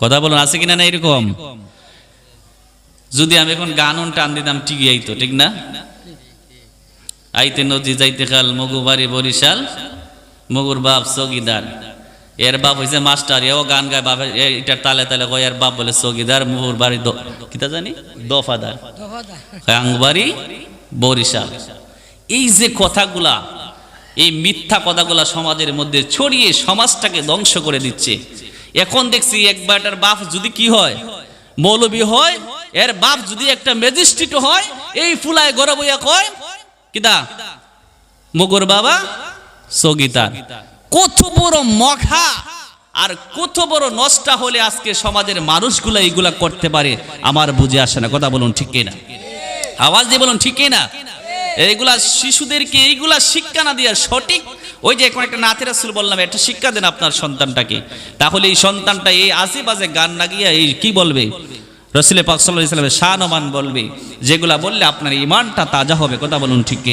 কথা বলুন, আছে কিনা না এরকম? যদি আমি এখন গান টান দিতাম, ঠিকই আইতো, ঠিক না? আইতে নদী, যাইতে খাল, মগু বাড়ি, বরিশাল, মগুর বাপ চৌকিদার এর বাপ হয়েছে মাস্টার, এও গান গায় বাপ এটার তালে তালে কয়, এর বাপ বলে চৌকিদার মগুর বাড়ি কিতা জানি? দফাদার। আংবাড়ি বরিশাল। এই যে কথাগুলা, এই মিথ্যা কথাগুলা সমাজের মধ্যে ছড়িয়ে সমাজটাকে ধ্বংস করে দিচ্ছে এখন দেখছি একবার এটার বাপ যদি কি হয়, মৌলবি হয়, এর বাপ যদি একটা ম্যাজিস্ট্রেট হয়, এই ফুলায় গরব হইয়া কয় কিতা মগর বাবা সগিতার কত বড় মখা আর কত বড় নষ্টা হলে আজকে সমাজের মানুষগুলা এইগুলা করতে পারে, আমার বুঝে আসে না, কথা বলুন ঠিক না আওয়াজ দিয়ে বলুন ঠিক না এইগুলা শিশুদেরকে এইগুলা শিক্ষা না দেওয়া সঠিক? ওই যে এখন একটা নাথের রাসুল বললাম একটা শিক্ষা দেন আপনার সন্তানটাকে। তাহলে এই সন্তানটা এই বাজে গান না গিয়া এই কি বলবে? রসিলে পাক ইসলামের শাহনমান বলবে। যেগুলা বললে আপনার ইমানটা তাজা হবে, কথা বলুন ঠিক?